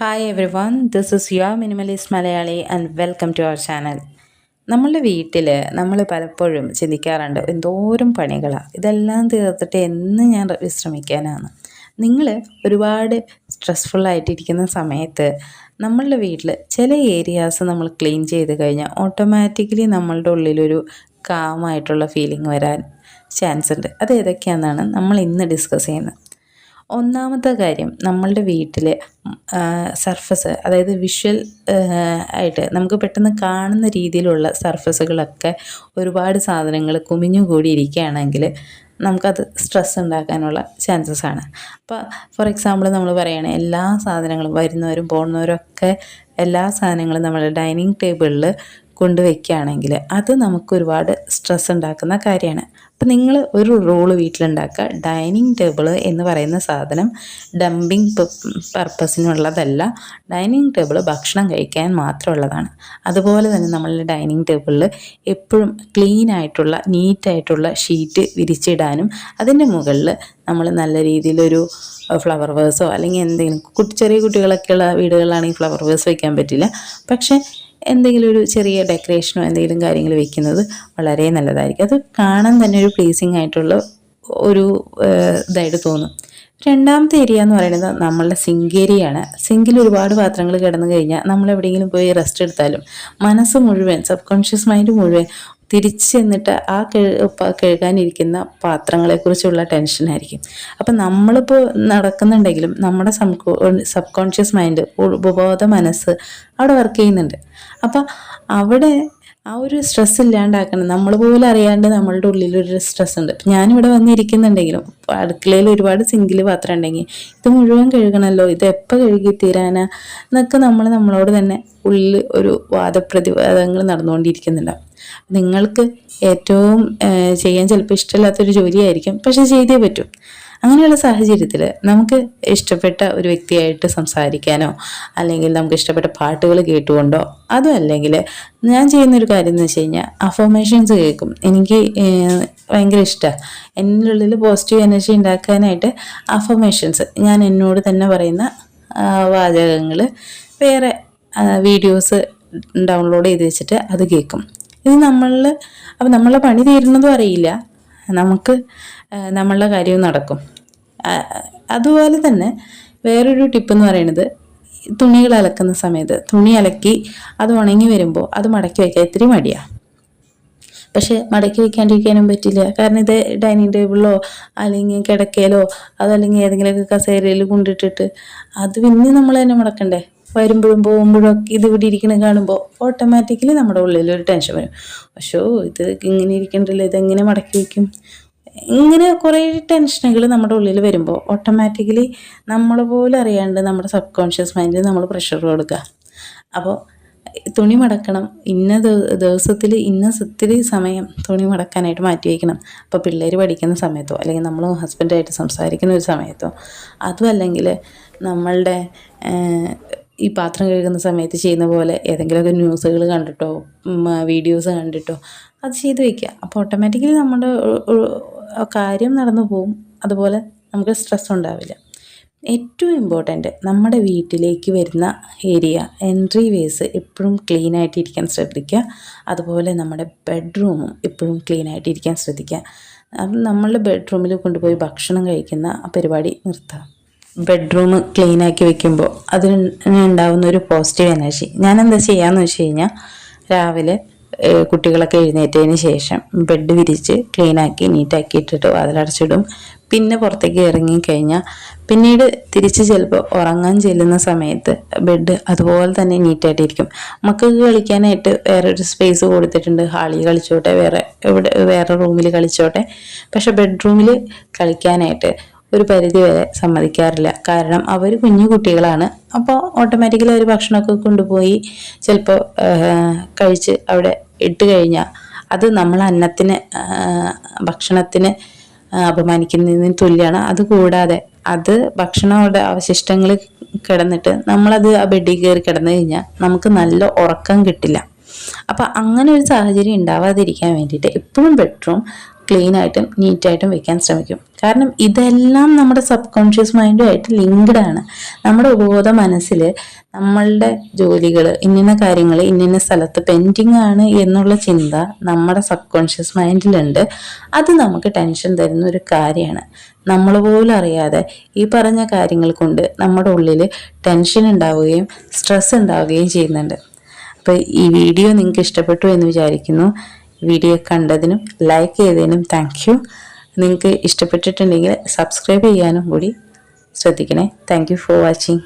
Hi everyone this is your minimalist Malayali and welcome to our channel നമ്മളുടെ വീട്ടിൽ നമ്മൾ പലപ്പോഴും ചിന്തിക്കാറുണ്ട് എന്തോരം പണികളാണ് ഇതെല്ലാം തീർത്തിട്ട് എന്ന് ഞാൻ വിശ്രമിക്കാനാണ്. നിങ്ങൾ ഒരുപാട് സ്ട്രെസ്ഫുള്ളായിട്ടിരിക്കുന്ന സമയത്ത് നമ്മളുടെ വീട്ടിൽ ചില ഏരിയാസ് നമ്മൾ ക്ലീൻ ചെയ്ത് കഴിഞ്ഞാൽ ഓട്ടോമാറ്റിക്കലി നമ്മളുടെ ഉള്ളിലൊരു കാമായിട്ടുള്ള ഫീലിംഗ് വരാൻ ചാൻസ് ഉണ്ട്. അത് ഏതൊക്കെയാണെന്നാണ് നമ്മൾ ഇന്ന് ഡിസ്കസ് ചെയ്യുന്നത്. ഒന്നാമത്തെ കാര്യം നമ്മളുടെ വീട്ടിൽ സർഫസ് അതായത് വിഷ്വൽ ആയിട്ട് നമുക്ക് പെട്ടെന്ന് കാണുന്ന രീതിയിലുള്ള സർഫസുകളൊക്കെ ഒരുപാട് സാധനങ്ങൾ കുമിഞ്ഞുകൂടിയിരിക്കുകയാണെങ്കിൽ നമുക്കത് സ്ട്രെസ് ഉണ്ടാക്കാനുള്ള ചാൻസസ് ആണ്. അപ്പോൾ ഫോർ എക്സാമ്പിൾ നമ്മൾ പറയുകയാണ് എല്ലാ സാധനങ്ങളും വരുന്നവരും പോകുന്നവരും ഒക്കെ എല്ലാ സാധനങ്ങളും നമ്മുടെ ഡൈനിങ് ടേബിളിൽ കൊണ്ടുവയ്ക്കുകയാണെങ്കിൽ അത് നമുക്ക് ഒരുപാട് സ്ട്രെസ് ഉണ്ടാക്കുന്ന കാര്യമാണ്. അപ്പം നിങ്ങൾ ഒരു റോൾ വീട്ടിലുണ്ടാക്കുക. ഡൈനിങ് ടേബിൾ എന്ന് പറയുന്ന സാധനം ഡംപിങ് പർപ്പസിനുള്ളതല്ല ഡൈനിങ് ടേബിൾ ഭക്ഷണം കഴിക്കാൻ മാത്രമുള്ളതാണ്. അതുപോലെ തന്നെ നമ്മളുടെ ഡൈനിങ് ടേബിളിൽ എപ്പോഴും ക്ലീൻ ആയിട്ടുള്ള നീറ്റായിട്ടുള്ള ഷീറ്റ് വിരിച്ചിടാനും അതിന്റെ മുകളിൽ നമ്മൾ നല്ല രീതിയിലൊരു ഫ്ലവർ വേഴ്സോ അല്ലെങ്കിൽ എന്തെങ്കിലും കുട്ടി ചെറിയ കുട്ടികളൊക്കെയുള്ള വീടുകളിലാണെങ്കിൽ ഫ്ലവർ വേഴ്സ് വയ്ക്കാൻ പറ്റില്ല. പക്ഷേ എന്തെങ്കിലും ഒരു ചെറിയ ഡെക്കറേഷനോ എന്തെങ്കിലും കാര്യങ്ങൾ വെക്കുന്നത് വളരെ നല്ലതായിരിക്കും. അത് കാണാൻ തന്നെ ഒരു പ്ലേസിംഗ് ആയിട്ടുള്ള ഒരു ഇതായിട്ട് തോന്നും. രണ്ടാമത്തെ ഏരിയ എന്ന് പറയുന്നത് നമ്മളുടെ സിങ്ക് ഏരിയയാണ് സിങ്കിൽ ഒരുപാട് പാത്രങ്ങൾ കിടന്നു കഴിഞ്ഞാൽ നമ്മൾ എവിടെയെങ്കിലും പോയി റെസ്റ്റ് എടുത്താലും മനസ്സ് മുഴുവൻ സബ് കോൺഷ്യസ് മൈൻഡ് മുഴുവൻ തിരിച്ച് ചെന്നിട്ട് ആ കഴുകാനിരിക്കുന്ന പാത്രങ്ങളെക്കുറിച്ചുള്ള ടെൻഷനായിരിക്കും. അപ്പം നമ്മളിപ്പോൾ നടക്കുന്നുണ്ടെങ്കിലും നമ്മുടെ സബ് കോൺഷ്യസ് മൈൻഡ് ഉപബോധ മനസ്സ് അവിടെ വർക്ക് ചെയ്യുന്നുണ്ട്. അപ്പം അവിടെ ആ ഒരു സ്ട്രെസ് ഇല്ലാണ്ടാക്കണം. നമ്മൾ പോലും അറിയാണ്ട് നമ്മളുടെ ഉള്ളിലൊരു സ്ട്രെസ് ഉണ്ട്. ഞാനിവിടെ വന്നിരിക്കുന്നുണ്ടെങ്കിലും അടുക്കളയിൽ ഒരുപാട് സിങ്കിൽ പാത്രം ഉണ്ടെങ്കിൽ ഇത് മുഴുവൻ കഴുകണമല്ലോ ഇത് എപ്പോൾ കഴുകി തീരാനാ എന്നൊക്കെ നമ്മൾ നമ്മളോട് തന്നെ ഉള്ളിൽ ഒരു വാദപ്രതിവാദങ്ങൾ നടന്നുകൊണ്ടിരിക്കുന്നുണ്ടാവും നിങ്ങൾക്ക് ഏറ്റവും ചെയ്യാൻ ചിലപ്പോൾ ഇഷ്ടമില്ലാത്തൊരു ജോലിയായിരിക്കും. പക്ഷെ ചെയ്തേ പറ്റും. അങ്ങനെയുള്ള സാഹചര്യത്തിൽ നമുക്ക് ഇഷ്ടപ്പെട്ട ഒരു വ്യക്തിയായിട്ട് സംസാരിക്കാനോ അല്ലെങ്കിൽ നമുക്ക് ഇഷ്ടപ്പെട്ട പാട്ടുകൾ കേട്ടുകൊണ്ടോ അതും അല്ലെങ്കിൽ ഞാൻ ചെയ്യുന്നൊരു കാര്യം എന്ന് വെച്ച് കഴിഞ്ഞാൽ അഫോമേഷൻസ് കേൾക്കും. എനിക്ക് ഭയങ്കര ഇഷ്ടമാണ് ഉള്ളിൽ പോസിറ്റീവ് എനർജി ഉണ്ടാക്കാനായിട്ട് അഫോമേഷൻസ് ഞാൻ എന്നോട് തന്നെ പറയുന്ന വാചകങ്ങൾ വേറെ വീഡിയോസ് ഡൗൺലോഡ് ചെയ്ത് വെച്ചിട്ട് അത് കേൾക്കും. ഇത് നമ്മളിൽ അപ്പം നമ്മളെ പണി തീരുന്നതും അറിയില്ല. നമുക്ക് നമ്മളുടെ കാര്യവും നടക്കും. അതുപോലെ തന്നെ വേറൊരു ടിപ്പ് എന്ന് പറയുന്നത് തുണികൾ അലക്കുന്ന സമയത്ത് തുണി അലക്കി അത് ഉണങ്ങി വരുമ്പോൾ അത് മടക്കി വയ്ക്കാൻ ഇത്തിരി മടിയാണ് പക്ഷെ മടക്കി വയ്ക്കാണ്ടിരിക്കാനും പറ്റില്ല. കാരണം ഇത് ഡൈനിങ് ടേബിളിലോ അല്ലെങ്കിൽ കിടക്കയിലോ അതല്ലെങ്കിൽ ഏതെങ്കിലുമൊക്കെ കസേരയിൽ കൊണ്ടിട്ടിട്ട് അത് പിന്നെ നമ്മൾ തന്നെ മടക്കണ്ടേ? വരുമ്പോഴും പോകുമ്പോഴും ഇത് ഇവിടെ ഇരിക്കുന്നത് കാണുമ്പോൾ ഓട്ടോമാറ്റിക്കലി നമ്മുടെ ഉള്ളിൽ ഒരു ടെൻഷൻ വരും. പക്ഷോ ഇത് ഇങ്ങനെ ഇരിക്കണ്ടല്ലോ ഇതെങ്ങനെ മടക്കി വയ്ക്കും ഇങ്ങനെ കുറേ ടെൻഷനുകൾ നമ്മുടെ ഉള്ളിൽ വരുമ്പോൾ ഓട്ടോമാറ്റിക്കലി നമ്മൾ പോലും അറിയാണ്ട് നമ്മുടെ സബ് കോൺഷ്യസ് മൈൻഡിൽ നമ്മൾ പ്രഷർ കൊടുക്കുക. അപ്പോൾ തുണി മടക്കണം ഇന്ന ദിവസത്തിൽ ഇന്ന ഒത്തിരി സമയം തുണി മടക്കാനായിട്ട് മാറ്റി വയ്ക്കണം അപ്പോൾ പിള്ളേർ പഠിക്കുന്ന സമയത്തോ അല്ലെങ്കിൽ നമ്മൾ ഹസ്ബൻഡായിട്ട് സംസാരിക്കുന്ന ഒരു സമയത്തോ അതും അല്ലെങ്കിൽ നമ്മളുടെ ഈ പാത്രം കഴുകുന്ന സമയത്ത് ചെയ്യുന്ന പോലെ ഏതെങ്കിലുമൊക്കെ ന്യൂസുകൾ കണ്ടിട്ടോ വീഡിയോസ് കണ്ടിട്ടോ അത് ചെയ്ത് വയ്ക്കുക അപ്പോൾ ഓട്ടോമാറ്റിക്കലി നമ്മുടെ കാര്യം നടന്നു പോവും. അതുപോലെ നമുക്ക് സ്ട്രെസ് ഉണ്ടാവില്ല. ഏറ്റവും ഇമ്പോർട്ടന്റ് നമ്മുടെ വീട്ടിലേക്ക് വരുന്ന ഏരിയ എൻട്രി വേസ് എപ്പോഴും ക്ലീൻ ആയിട്ടിരിക്കാൻ ശ്രദ്ധിക്കുക. അതുപോലെ നമ്മുടെ ബെഡ്റൂമും എപ്പോഴും ക്ലീൻ ആയിട്ടിരിക്കാൻ ശ്രദ്ധിക്കുക. നമ്മളുടെ ബെഡ്റൂമിൽ കൊണ്ടുപോയി ഭക്ഷണം കഴിക്കുന്ന പരിപാടി നിർത്തുക ബെഡ്റൂം ക്ലീൻ ആക്കി വെക്കുമ്പോൾ അതിന് ഉണ്ടാകുന്ന ഒരു പോസിറ്റീവ് എനർജി ഞാൻ എന്താ ചെയ്യാന്ന് വെച്ച് കഴിഞ്ഞാൽ രാവിലെ കുട്ടികളൊക്കെ എഴുന്നേറ്റതിന് ശേഷം ബെഡ് വിരിച്ച് ക്ലീനാക്കി നീറ്റാക്കി ഇട്ടിട്ട് വാതിലടച്ചിടും. പിന്നെ പുറത്തേക്ക് ഇറങ്ങിക്കഴിഞ്ഞാൽ പിന്നീട് തിരിച്ച് ചിലപ്പോൾ ഉറങ്ങാൻ ചെല്ലുന്ന സമയത്ത് ബെഡ് അതുപോലെ തന്നെ നീറ്റായിട്ടിരിക്കും മക്കൾക്ക് കളിക്കാനായിട്ട് വേറെ ഒരു സ്പേസ് കൊടുത്തിട്ടുണ്ട്. ഹാളിൽ കളിച്ചോട്ടെ വേറെ എവിടെ വേറെ റൂമിൽ കളിച്ചോട്ടെ. പക്ഷേ ബെഡ്റൂമിൽ കളിക്കാനായിട്ട് ഒരു പരിധി വരെ സമ്മതിക്കാറില്ല. കാരണം അവർ കുഞ്ഞു കുട്ടികളാണ്. അപ്പോൾ ഓട്ടോമാറ്റിക്കലി അവർ ഭക്ഷണമൊക്കെ കൊണ്ടുപോയി ചിലപ്പോൾ കഴിച്ച് അവിടെ ഇട്ട് കഴിഞ്ഞാൽ അത് നമ്മൾ അന്നത്തിന് ഭക്ഷണത്തിന് അപമാനിക്കുന്നതിന് തുല്യമാണ് അതുകൂടാതെ അത് ഭക്ഷണങ്ങളുടെ അവശിഷ്ടങ്ങൾ കിടന്നിട്ട് നമ്മളത് ആ ബെഡിൽ കയറി കിടന്നു കഴിഞ്ഞാൽ നമുക്ക് നല്ല ഉറക്കം കിട്ടില്ല. അപ്പം അങ്ങനെ ഒരു സാഹചര്യം ഉണ്ടാവാതിരിക്കാൻ വേണ്ടിയിട്ട് എപ്പോഴും ക്ലീനായിട്ടും നീറ്റായിട്ടും വെക്കാൻ ശ്രമിക്കും. കാരണം ഇതെല്ലാം നമ്മുടെ സബ് കോൺഷ്യസ് മൈൻഡുമായിട്ട് ലിങ്ക്ഡ് ആണ്. നമ്മുടെ ഉപബോധ മനസ്സിൽ നമ്മളുടെ ജോലികൾ ഇന്ന കാര്യങ്ങൾ ഇന്ന സ്ഥലത്ത് പെൻഡിങ് ആണ് എന്നുള്ള ചിന്ത നമ്മുടെ സബ് കോൺഷ്യസ് മൈൻഡിലുണ്ട് അത് നമുക്ക് ടെൻഷൻ തരുന്ന ഒരു കാര്യമാണ്. നമ്മൾ പോലും അറിയാതെ ഈ പറഞ്ഞ കാര്യങ്ങൾ കൊണ്ട് നമ്മുടെ ഉള്ളിൽ ടെൻഷൻ ഉണ്ടാവുകയും സ്ട്രെസ് ഉണ്ടാവുകയും ചെയ്യുന്നുണ്ട്. അപ്പോൾ ഈ വീഡിയോ നിങ്ങൾക്ക് ഇഷ്ടപ്പെട്ടു എന്ന് വിചാരിക്കുന്നു. വീഡിയോ കണ്ടതിനും ലൈക്ക് ചെയ്തതിനും താങ്ക് യു നിങ്ങൾക്ക് ഇഷ്ടപ്പെട്ടിട്ടുണ്ടെങ്കിൽ സബ്സ്ക്രൈബ് ചെയ്യാനും കൂടി ശ്രദ്ധിക്കണേ. Thank for watching